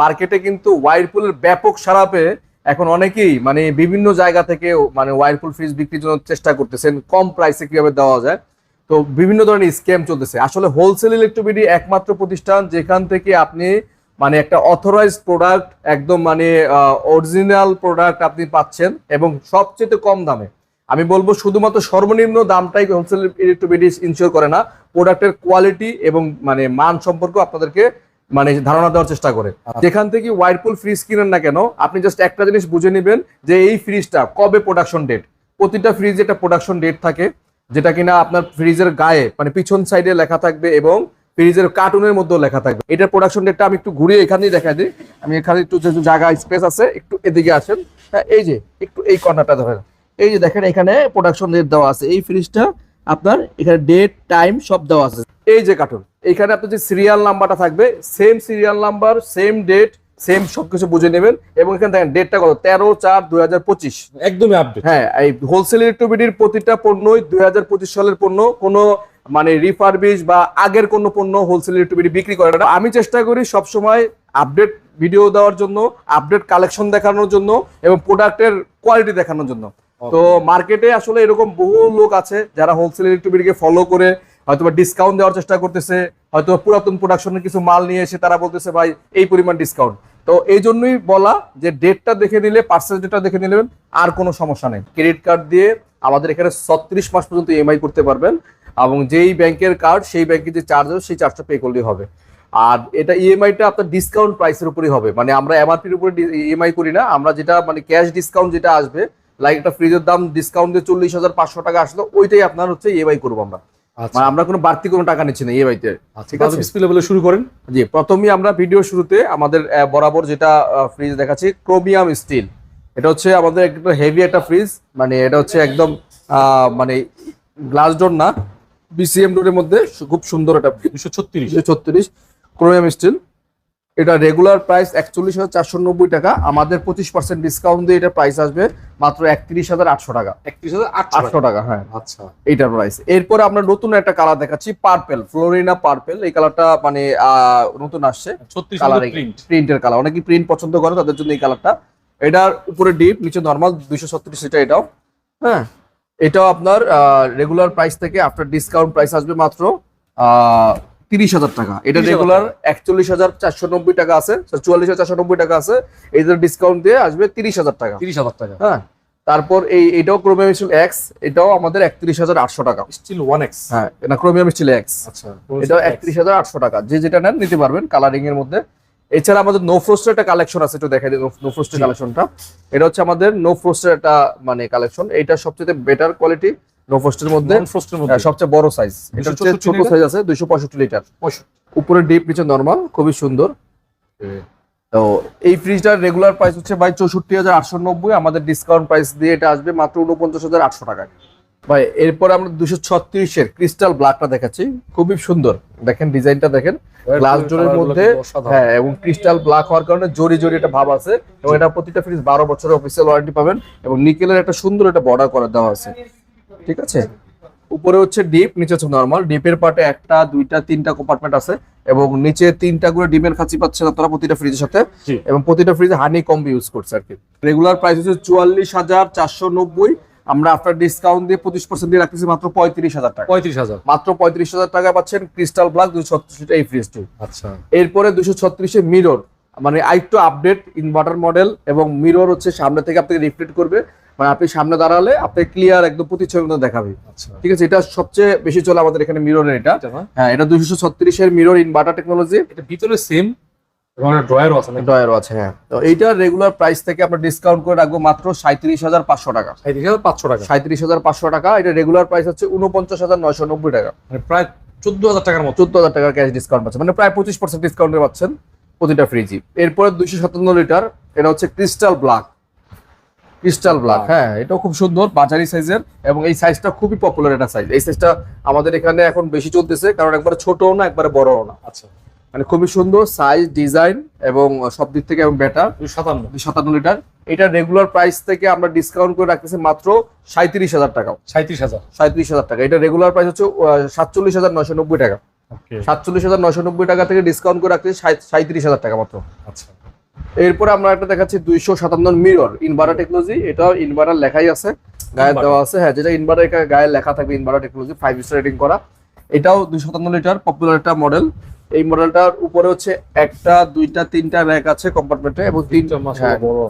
মার্কেটে কিন্তু ওয়াইরপুলের ব্যাপক সারা পেয়ে এখন অনেকেই মানে বিভিন্ন জায়গা থেকে মানে ওয়াইরপুল ফ্রিজ বিক্রির জন্য চেষ্টা করতেছেন, কম প্রাইসে কীভাবে দেওয়া যায়। তো বিভিন্ন ধরনের স্ক্যাম চলতেছে। আসলে হোলসেল ইলেকট্রিবিডি একমাত্র প্রতিষ্ঠান যেখান থেকে আপনি মানে একটা অথরাইজ প্রোডাক্ট একদম মানে অরিজিনাল প্রোডাক্ট আপনি পাচ্ছেন এবং সবচেয়ে কম দামে। আমি বলব শুধুমাত্র সর্বনিম্ন দামটাই হোলসেল ইলেকট্রিবিডিস ইনশিওর করে না প্রোডাক্টের কোয়ালিটি এবং মানে মান সম্পর্ক আপনাদেরকে মানে ধারণা দেওয়ার চেষ্টা করে। যেখান থেকে ওয়াইরপুল ফ্রিজ কিনেন না কেন আপনি জাস্ট একটা জিনিস বুঝে নেবেন যে এই ফ্রিজটা কবে প্রোডাকশন ডেট প্রতিটা ফ্রিজ একটা প্রোডাকশন ডেট থাকে যেটা কিনা আপনার ফ্রিজের গায়ে মানে পিছন সাইডে লেখা থাকবে এবং ফ্রিজের কার্টুনের মধ্যেও লেখা থাকবে। এটার প্রোডাকশন ডেটটা আমি একটু ঘুরিয়ে এখানেই দেখা দিই। আমি এখানে একটু যে জায়গা স্পেস আছে একটু এদিকে আসেন। হ্যাঁ এই যে একটু এই কর্নারটা ধরেন। এই যে দেখেন এখানে প্রোডাকশন ডেট দেওয়া আছে। এই ফ্রিজটা আপনার এখানে ডেট টাইম সব দেওয়া আছে। এই যে কার্টুন এখানে আপনার যে সিরিয়াল নাম্বারটা থাকবে same serial number same date same সবকিছু বুঝে নেবেন। এবং এখানে দেখেন ডেটটা কত? তেরো চার দুই হাজার পঁচিশ। একদমই আপডেট হ্যাঁ এই হোলসেল ইলেকট্রিবিটির প্রতিটা পণ্যই দুই হাজার পঁচিশ সালের পণ্য কোনো মানে রিফারবিশ বা আগের কোনো পণ্য হোলসেল ইলেকট্রিবিটি বিক্রি করে না। আমি চেষ্টা করি সবসময় আপডেট ভিডিও দেওয়ার জন্য আপডেট কালেকশন দেখানোর জন্য এবং প্রোডাক্টের কোয়ালিটি দেখানোর জন্য। তো মার্কেটে আসলে এরকম বহু লোক আছে যারা হোলসেল ইলেকট্রিবিটিকে ফলো করে হয়তো ডিসকাউন্ট দেওয়ার চেষ্টা করতেছে হয়তো পুরাতন প্রোডাকশনের কিছু মাল নিয়ে এসে তারা বলতেছে, ভাই, এই পরিমাণ ডিসকাউন্ট তো এই জন্যই বলা যে ডেটটা দেখে নিলে পার্সেল ডেটটা দেখে নিলেন আর কোনো সমস্যা নেই। ক্রেডিট কার্ড দিয়ে আমাদের এখানে ছত্রিশ মাস পর্যন্ত ইএমআই করতে পারবেন এবং যেই ব্যাংকের কার্ড সেই ব্যাংকের যে চার্জ হবে, সেই চার্জটা পে করলেই হবে। আর এটা ইএমআইটা আপনার ডিসকাউন্ট প্রাইসের উপরই হবে। মানে আমরা এমআরপির উপরে ইএমআই করি না, আমরা যেটা মানে ক্যাশ ডিসকাউন্ট যেটা আসবে লাইক একটা ফ্রিজের দাম ডিসকাউন্ট দিয়ে চল্লিশ হাজার পাঁচশো টাকা আসলো, ওইটাই আপনার হচ্ছে ইএমআই করব আমরা। মানে আমরা কোনো বাড়তি কোনো টাকা নিচ্ছি না ইএমআইতে ঠিক আছে? ডিসপ্লে বলে শুরু করেন। জি প্রথমেই আমরা ভিডিও শুরুতে আমাদের বরাবর যেটা ফ্রিজ দেখাচ্ছি ক্রোমিয়াম স্টিল এটা হচ্ছে আমাদের একটা হেভি একটা ফ্রিজ মানে এটা হচ্ছে একদম আহ, মানে গ্লাস ডোর না বিসিএম ডোরের মধ্যে খুব সুন্দর একটা দুশো ছত্রিশ। ছত্রিশ ক্রোমিয়াম স্টিল এটা রেগুলার প্রাইস একচল্লিশ হাজার চারশো নব্বই টাকা। আমাদের পঁচিশ পার্সেন্ট ডিসকাউন্ট দিয়ে এটা প্রাইস আসবে মাত্র একত্রিশ হাজার আটশো টাকা। একত্রিশ হাজার আটশো টাকা? হ্যাঁ। আচ্ছা। এইটার প্রাইস এরপরে আমরা নতুন একটা কালার দেখাচ্ছি পার্পেল ফ্লোরিনা পার্পেল এই কালারটা মানে নতুন আসছে। কালার প্রিন্ট প্রিন্টের কালার অনেকে প্রিন্ট পছন্দ করে তাদের জন্য এই কালারটা এটার উপরে ডিপ নিচে নর্মাল দুইশো ছত্রিশ এটা এটাও। হ্যাঁ। এটাও আপনার রেগুলার প্রাইস থেকে আফটার ডিসকাউন্ট প্রাইস আসবে মাত্র তিরিশ হাজার টাকা। এটা 30,000 রেগুলার একচল্লিশ হাজার চারশো নব্বই টাকা আছে চুয়াল্লিশ হাজার চারশো নব্বই টাকা আছে এইটার ডিসকাউন্ট দিয়ে আসবে তিরিশ হাজার টাকা। তিরিশ হাজার টাকা। হ্যাঁ তারপর এই এটাও ক্রোমিয়াম স্টিল এক্স এটাও আমাদের একত্রিশ হাজার আটশো টাকা। স্টিল ওয়ান এক্স হ্যাঁ না ক্রোমিয়াম স্টিল এক্স আচ্ছা এটাও একত্রিশ হাজার আটশো টাকা। যে যেটা নেন নিতে পারবেন কালারিং এর মধ্যে। এছাড়া আমাদের নো ফ্রোস্টের একটা কালেকশন আছে একটু দেখাই দিই নো ফ্রোস্টের কালেকশনটা এটা হচ্ছে আমাদের নো ফ্রোস্টের একটা মানে কালেকশন এটা সবচেয়ে বেটার কোয়ালিটি নো ফ্রস্টের মধ্যে। সবচেয়ে বড় সাইজ এটা হচ্ছে ছোট সাইজ আছে দুইশো পঁয়ষট্টি লিটার। পঁয়ষট্টি। উপরে ডিপ নিচে নর্মাল খুবই সুন্দর। তো এই ফ্রিজটার রেগুলার প্রাইস হচ্ছে ভাই চৌষট্টি হাজার আটশো নব্বই আমাদের ডিসকাউন্ট প্রাইস দিয়ে এটা আসবে মাত্র উনপঞ্চাশ হাজার আটশো টাকায়। ভাই এরপর আমরা দুশো ছত্রিশের ক্রিস্টাল ব্ল্যাকটা দেখাচ্ছি খুবই সুন্দর। দেখেন ডিজাইনটা দেখেন গ্লাস ডোরের মধ্যে হ্যাঁ এবং ক্রিস্টাল ব্ল্যাক হওয়ার কারণে জরি জরি একটা ভাব আছে। এবং এটা প্রতিটা ফ্রিজ বারো বছরের অফিসিয়াল ওয়ারেন্টি পাবেন এবং নিকেলের একটা সুন্দর একটা বর্ডার করে দেওয়া আছে। ঠিক আছে? উপরে হচ্ছে ডিপ নিচে হচ্ছে নর্মাল ডিপের পার্টে একটা দুইটা তিনটা কম্পার্টমেন্ট আছে এবং নিচে তিনটা করে ডিমের খাঁচি পাচ্ছেন আপনারা প্রতিটা ফ্রিজের সাথে। এবং প্রতিটা ফ্রিজে হানি কম্বি ইউজ করছে আর কি। রেগুলার প্রাইস হচ্ছে চুয়াল্লিশ হাজার চারশো নব্বই। আমরা আফটার ডিসকাউন্ট দিয়ে পঁচিশ পার্সেন্ট দিয়ে রাখতেছি মাত্র পঁয়ত্রিশ হাজার টাকা। পঁয়ত্রিশ হাজার। মাত্র পঁয়ত্রিশ হাজার টাকা পাচ্ছেন ক্রিস্টাল ব্ল্যাক দুশো ছত্রিশ এই ফ্রিজটি আচ্ছা। এরপরে দুশো ছত্রিশে মিরর মানে আরেকটু আপডেট ইনভার্টার মডেল এবং মিরর হচ্ছে সামনে থেকে আপনাকে রিফ্লেক্ট করবে। মানে আপনি সামনে দাঁড়ালে আপনি ক্লিয়ার একদম প্রতিচ্ছবি মতো দেখাবে। আচ্ছা। ঠিক আছে? এটা সবচেয়ে বেশি চলে আমাদের এখানে মিররের এটা। হ্যাঁ এটা দুশো ছত্রিশের মিরর ইনভার্টার টেকনোলজি এটা ভিতরে সেম ড্রয়ারও আছে ড্রয়ারও আছে হ্যাঁ। তো এইটার রেগুলার প্রাইস থেকে আমরা ডিসকাউন্ট করে রাখব মাত্র সাঁত্রিশ হাজার পাঁচশো টাকা। সাঁত্রিশ হাজার পাঁচশো টাকা। সাঁত্রিশ হাজার পাঁচশো টাকা এটা রেগুলার প্রাইস হচ্ছে উনপঞ্চাশ হাজার নয়শো নব্বই টাকা। মানে প্রায় চোদ্দ হাজার টাকার মতো। চোদ্দ হাজার টাকার ক্যাশ ডিসকাউন্ট পাচ্ছেন মানে প্রায় পঁচিশ পার্সেন্ট ডিসকাউন্টে পাচ্ছেন প্রতিটা ফ্রিজি এরপরে দুইশো সাতান্ন লিটার এটা হচ্ছে ক্রিস্টাল ব্ল্যাক ক্রিস্টাল ব্ল্যাক হ্যাঁ এটাও খুব সুন্দর বাজারি সাইজের এবং এই সাইজটা খুবই পপুলার একটা সাইজ এই সাইজটা আমাদের এখানে এখন বেশি চলতেছে কারণ একবারে ছোটও না একবারে বড়ও না। আচ্ছা। মানে খুবই সুন্দর সাইজ ডিজাইন এবং সব দিক থেকে এবং বেটার সাতান্ন। সাতান্ন লিটার এটা রেগুলার প্রাইস থেকে আমরা ডিসকাউন্ট করে রাখতেছি মাত্র সাঁত্রিশ হাজার টাকা। সাঁত্রিশ হাজার। সাঁত্রিশ হাজার টাকা। এটা রেগুলার প্রাইস হচ্ছে সাতচল্লিশ হাজার নয়শো নব্বই টাকা। সাতচল্লিশ হাজার নয়শো নব্বই টাকা থেকে ডিসকাউন্ট করে রাখছি সাঁত্রিশ হাজার টাকা মাত্র। আচ্ছা। এরপরে আমরা একটা দেখাচ্ছি দুইশো সাতান্ন মিরর ইনভার্টার টেকনোলজি এটাও ইনভার্টার লেখাই আছে গায়ে দেওয়া আছে হ্যাঁ যেটা ইনভার্টার গায়ে লেখা থাকবে inverter technology five star rating করা। এটাও দুই সাতান্ন লিটার পপুলার একটা মডেল এই মডেলটার উপরে হচ্ছে একটা দুইটা তিনটা র্যাক আছে কম্পার্টমেন্টে এবং তিনটা।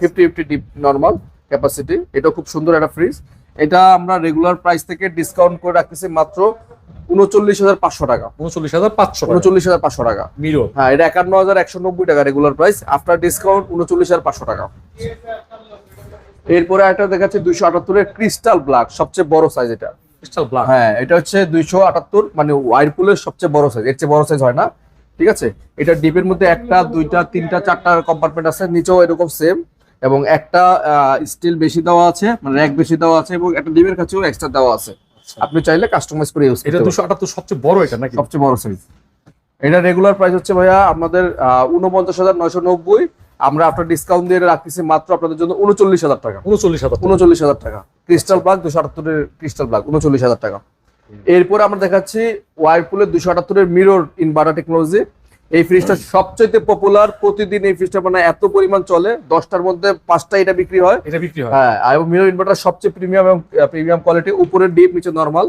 Fifty fifty deep normal capacity এটা খুব সুন্দর একটা ফ্রিজ এটা আমরা রেগুলার প্রাইস থেকে ডিসকাউন্ট করে রাখতেছি মাত্র উনচল্লিশ হাজার পাঁচশো টাকা। উনচল্লিশ হাজার পাঁচশো উনচল্লিশ হাজার পাঁচশো টাকা। মিরর। হ্যাঁ এটা একান্ন হাজার একশো নব্বই টাকা রেগুলার প্রাইস আফটার ডিসকাউন্ট উনচল্লিশ হাজার পাঁচশো টাকা। এরপরে একটা দেখাচ্ছে দুইশো আটাত্তরের ক্রিস্টাল ব্ল্যাক সবচেয়ে বড় সাইজ এটা। ক্রিস্টাল ব্ল্যাক হ্যাঁ এটা হচ্ছে দুইশো আটাত্তর মানে সবচেয়ে বড় সাইজ এর চেয়ে বড় সাইজ হয় না। ঠিক আছে? এটা ডিপের মধ্যে একটা দুইটা তিনটা চারটা কম্পার্টমেন্ট আছে নিচেও এরকম সেম এবং একটা স্টিল বেশি দেওয়া আছে মানে র্যাক বেশি দেওয়া আছে এবং একটা ডিপের কাছেও এক্সট্রা দেওয়া আছে। আপনি চাইলে কাস্টমাইজ করে ইউজ এটা দুশো আটাত্তর সবচেয়ে বড় এটা নাকি? সবচেয়ে বড় সাইজ এটা রেগুলার প্রাইস হচ্ছে ভাইয়া আমাদের উনপঞ্চাশ হাজার নয়শো নব্বই। আমরা আপনার ডিসকাউন্ট দিয়ে রাখতেছি মাত্র আপনাদের জন্য উনচল্লিশ হাজার টাকা। উনচল্লিশ হাজার উনচল্লিশ হাজার টাকা। ক্রিস্টাল ব্লাক দুশো আটাত্তরের ক্রিস্টাল ব্লাক উনচল্লিশ হাজার টাকা। এরপরে আমরা দেখাচ্ছি ওয়ারপুলের দুশো আটাত্তরের মিরর ইনভার্টার টেকনোলজি এই ফ্রিজটা সবচাইতে পপুলার প্রতিদিন এই ফ্রিজটা মানে এত পরিমাণ চলে দশটার মধ্যে পাঁচটা এটা বিক্রি হয়। এটা বিক্রি হয়। হ্যাঁ এবং মিরর ইনভার্টার সবচেয়ে প্রিমিয়াম এবং প্রিমিয়াম কোয়ালিটি উপরে ডিপ নিচে নরমাল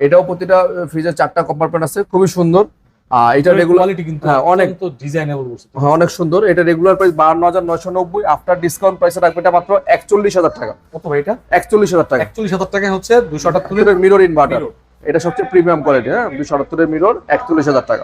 এটাও প্রতিটা ফ্রিজের চারটা কম্পার্টমেন্ট আছে খুবই সুন্দর। এটা কিন্তু হ্যাঁ, অনেক। তো ডিজাইনেবল হ্যাঁ অনেক সুন্দর। এটা রেগুলার প্রাইস বাহান্ন হাজার নয়শো নব্বই আফটার ডিসকাউন্ট প্রাইসে রাখবে এটা মাত্র একচল্লিশ হাজার টাকা। কত ভাই এটা? একচল্লিশ হাজার টাকা। একচল্লিশ হাজার টাকা হচ্ছে দুশো মিরর ইনভার্টার। এটা সবচেয়ে প্রিমিয়াম কোয়ালিটি হ্যাঁ দুশো আটাত্তরের মিরর একচল্লিশ হাজার টাকা।